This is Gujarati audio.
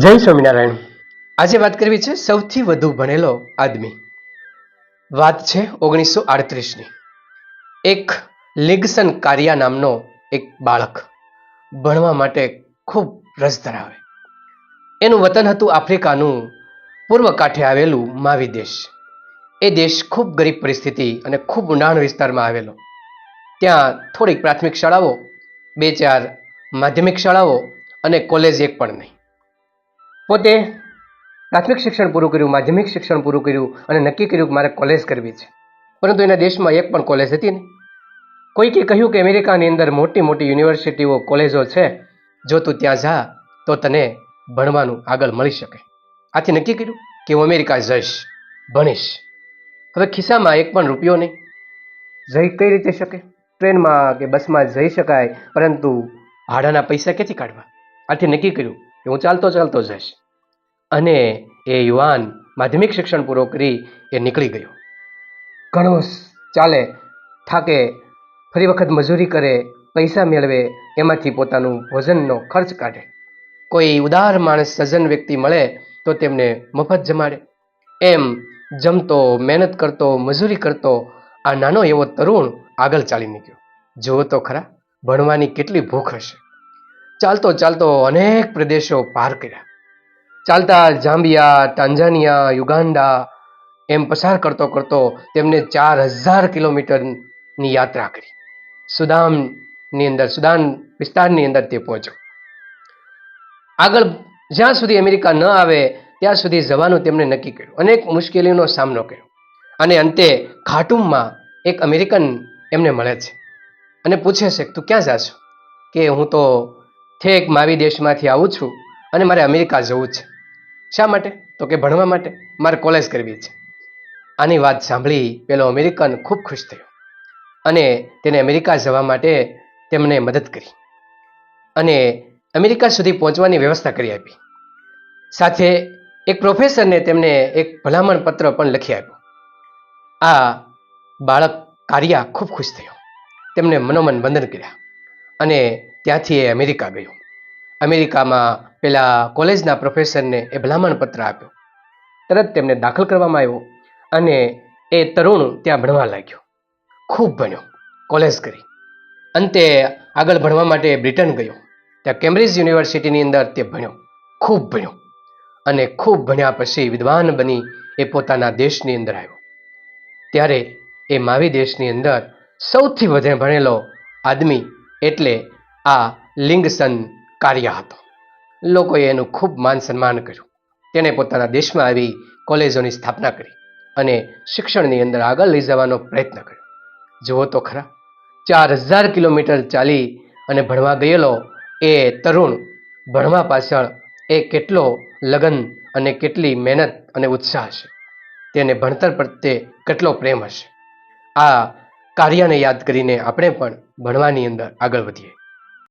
જય સ્વામિનારાયણ. આજે વાત કરવી છે સૌથી વધુ ભણેલો આદમી. વાત છે ઓગણીસો આડત્રીસની. એક લિગસન કારિયા નામનો એક બાળક ભણવા માટે ખૂબ રસ ધરાવે. એનું વતન હતું આફ્રિકાનું પૂર્વ કાંઠે આવેલું માવી દેશ. એ દેશ ખૂબ ગરીબ પરિસ્થિતિ અને ખૂબ ઊંડાણ વિસ્તારમાં આવેલો. ત્યાં થોડીક પ્રાથમિક શાળાઓ, બે ચાર માધ્યમિક શાળાઓ અને કોલેજ એક પણ નહીં. પોતે પ્રાથમિક શિક્ષણ પૂરું કર્યું, માધ્યમિક શિક્ષણ પૂરું કર્યું અને નક્કી કર્યું કે મારે કોલેજ કરવી છે. પરંતુ એના દેશમાં એક પણ કોલેજ હતી નહીં. કોઈકે કહ્યું કે અમેરિકાની અંદર મોટી મોટી યુનિવર્સિટીઓ, કોલેજો છે. જો તું ત્યાં જા, તો તને ભણવાનું આગળ મળી શકે. આથી નક્કી કર્યું કે હું અમેરિકા જઈશ, ભણીશ. હવે ખિસ્સામાં એક પણ રૂપિયો નહીં. જઈ કઈ રીતે શકે? ટ્રેનમાં કે બસમાં જઈ શકાય, પરંતુ ભાડાના પૈસા ક્યાંથી કાઢવા? આથી નક્કી કર્યું હું ચાલતો ચાલતો જઈશ. અને એ યુવાન માધ્યમિક શિક્ષણ પૂરો કરી એ નીકળી ગયો. ઘણો ચાલે, થાકે, ફરી વખત મજૂરી કરે, પૈસા મેળવે, એમાંથી પોતાનું ભોજનનો ખર્ચ કાઢે. કોઈ ઉદાર માણસ સજ્જન વ્યક્તિ મળે તો તેમને મફત જમાડે. એમ જમતો, મહેનત કરતો, મજૂરી કરતો, આ નાનો એવો તરુણ આગળ ચાલી નીકળ્યો. જુઓ તો ખરા, ભણવાની કેટલી ભૂખ હશે. ચાલતો ચાલતો અનેક પ્રદેશો પાર કર્યા. ચાલતા જાંબિયા ટાંઝાનિયા યુગાન્ડા એમ પસાર કરતો કરતો તેમને ચાર હજાર કિલોમીટરની યાત્રા કરી. સુદાનની અંદર, સુદાન વિસ્તારની અંદર તે પહોંચ્યો. આગળ જ્યાં સુધી અમેરિકા ન આવે, ત્યાં સુધી જવાનું તેમણે નક્કી કર્યું. અનેક મુશ્કેલીઓનો સામનો કર્યો. અને અંતે ખાટુમમાં એક અમેરિકન એમને મળે છે. અને પૂછે છે, તું ક્યાં જાશો? કે, હું તો ઠેક માવી દેશમાંથી આવું છું અને મારે અમેરિકા જવું છે. શા માટે? તો કે ભણવા માટે મારે કોલેજ કરવી છે. આની વાત સાંભળી પેલો અમેરિકન ખૂબ ખુશ થયો અને તેને અમેરિકા જવા માટે તેમને મદદ કરી અને અમેરિકા સુધી પહોંચવાની વ્યવસ્થા કરી આપી. સાથે એક પ્રોફેસરને તેમને એક ભલામણ પત્ર પણ લખી આપ્યો. આ બાળક કાર્યા ખૂબ ખુશ થયો. તેમને મનોમન વંદન કર્યા. અને ત્યાંથી એ અમેરિકા ગયો. અમેરિકામાં પેલા કોલેજના પ્રોફેસરને એ ભલામણ પત્ર આપ્યો. તરત તેમને દાખલ કરવામાં આવ્યો અને એ તરુણ ત્યાં ભણવા લાગ્યો. ખૂબ ભણ્યો, કોલેજ કરી. અંતે આગળ ભણવા માટે બ્રિટન ગયો. ત્યાં કેમ્બ્રિજ યુનિવર્સિટીની અંદર તે ભણ્યો. ખૂબ ભણ્યો. અને ખૂબ ભણ્યા પછી વિદ્વાન બની એ પોતાના દેશની અંદર આવ્યો. ત્યારે એ માવી દેશની અંદર સૌથી વધારે ભણેલો આદમી એટલે આ લિંગસન કાર્ય હતો. લોકોએ એનું ખૂબ માન સન્માન કર્યું. તેણે પોતાના દેશમાં આવી કોલેજોની સ્થાપના કરી અને શિક્ષણની અંદર આગળ લઈ જવાનો પ્રયત્ન કર્યો. જુઓ તો ખરા, ચાર હજાર કિલોમીટર ચાલી અને ભણવા ગયેલો એ તરુણ ભણવા પાછળ એ કેટલો લગન અને કેટલી મહેનત અને ઉત્સાહ હશે. તેને ભણતર પ્રત્યે કેટલો પ્રેમ હશે. આ કાર્યને યાદ કરીને આપણે પણ ભણવાની અંદર આગળ વધીએ.